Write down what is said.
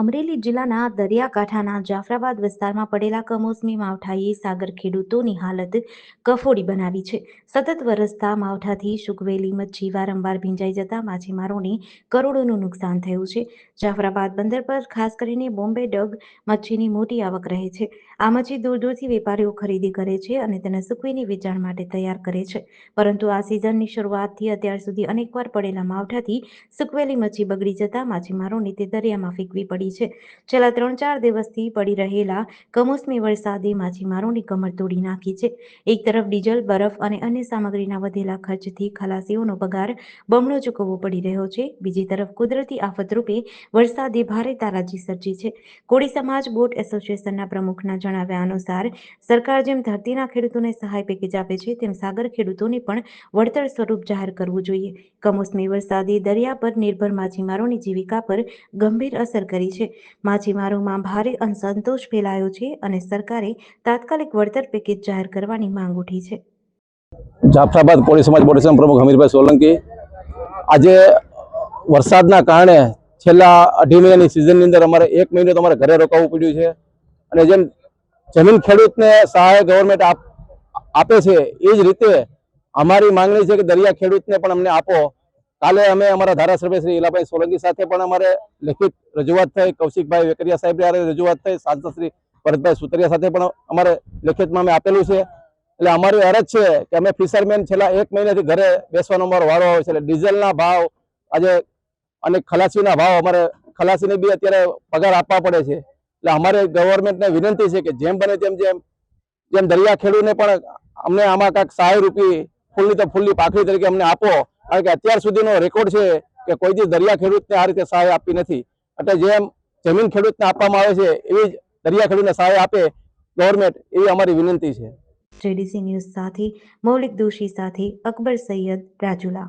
અમરેલી જિલ્લાના દરિયાકાંઠાના જાફરાબાદ વિસ્તારમાં પડેલા કમોસમી માવઠાએ સાગર ખેડૂતોની હાલત કફોડી બનાવી છે. સતત વરસતા માવઠાથી સુકવેલી મચ્છી વારંવાર ભીંજાઈ જતા માછીમારોને કરોડોનું નુકસાન થયું છે. જાફરાબાદ બંદર પર ખાસ કરીને બોમ્બે ડગ મચ્છીની મોટી આવક રહે છે. આ મચ્છી દૂર દૂરથી વેપારીઓ ખરીદી કરે છે અને તેને સૂકવીને વેચાણ માટે તૈયાર કરે છે. પરંતુ આ સિઝનની શરૂઆતથી અત્યાર સુધી અનેકવાર પડેલા માવઠાથી સૂકવેલી મચ્છી બગડી જતા માછીમારોને તે દરિયામાં ફેંકવી પડી છે. છેલ્લા ત્રણ ચાર દિવસથી પડી રહેલા કમોસમી વરસાદે માછીમારોની કમર તોડી નાખી છે. એક તરફ ડીઝલ, બરફ અને અન્ય સામગ્રીના વધેલા ખર્ચથી ખલાસીઓનો પગાર બમણો ચૂકવવો પડી રહ્યો છે. બીજી તરફ કુદરતી આફત વરસાદે ભારે તારાજી સર્જી છે. કોળી સમાજ બોટ એસોસિએશનના પ્રમુખના જણાવ્યા અનુસાર, સરકાર જેમ ધરતીના ખેડૂતોને સહાય પેકેજ આપે છે, તેમ સાગર ખેડૂતોને પણ વળતર સ્વરૂપ જાહેર કરવું જોઈએ. કમોસમી વરસાદે દરિયા પર નિર્ભર માછીમારોની જીવિકા પર ગંભીર અસર કરી છે. માછીમારોમાં ભારે અસંતોષ ફેલાયો છે અને સરકારે તાત્કાલિક વળતર પેકેજ જાહેર કરવાની માંગ ઉઠી છે. જાફરાબાદ કોળી સમાજ બોર્ડેશન પ્રમુખ હમીરભાઈ સોલંકી આજે વરસાદના કારણે છેલ્લા અઢી મહિનાની સિઝનની અંદર અમારે એક મહિનો તો અમારે ઘરે રોકાવવું પડ્યું છે અને જેમ જમીન ખેડૂતને સહાય ગવર્મેન્ટ આપે છે, એ જ રીતે અમારી માંગણી છે કે દરિયા ખેડૂતને પણ અમને આપો. કાલે અમે અમારા ધારાસભ્ય શ્રી ઇલાભાઈ સોલંકી સાથે પણ અમારે લેખિત રજૂઆત થઈ, કૌશિકભાઈ વેકરિયા સાહેબ રજૂઆત થઈ, સાંસદ શ્રી ભરતભાઈ સુતરિયા સાથે પણ અમારે લેખિતમાં અમે આપેલું છે. એટલે અમારી અરજ છે કે અમે ફિશરમેન છેલ્લા એક મહિનાથી ઘરે બેસવાનો અમારો વારો આવે છે. એટલે ડીઝલના ભાવ, આજે અને ખલાસીના ભાવ, અમારે ખલાસીને બી અત્યારે પગાર આપવા પડે છે. એટલે અમારે ગવર્મેન્ટને વિનંતી છે કે જેમ બને તેમ જેમ જેમ દરિયા ખેડૂને પણ અમને આમાં કાંઈક સહાય રૂપી, ફૂલની તો ફૂલની પાખડી તરીકે અમને આપો. કારણ કે અત્યાર સુધીનો રેકોર્ડ છે કે કોઈ દિવસ દરિયા ખેડૂતને આ રીતે સહાય આપી નથી. એટલે જેમ જમીન ખેડૂતને આપવામાં આવે છે, એવી જ દરિયા ખેડૂતને સહાય આપે ગવર્મેન્ટ એવી અમારી વિનંતી છે. જેડીસી ન્યૂઝ સાથે, મૌલિક દોશી સાથે અકબર સૈયદ રાજુલા.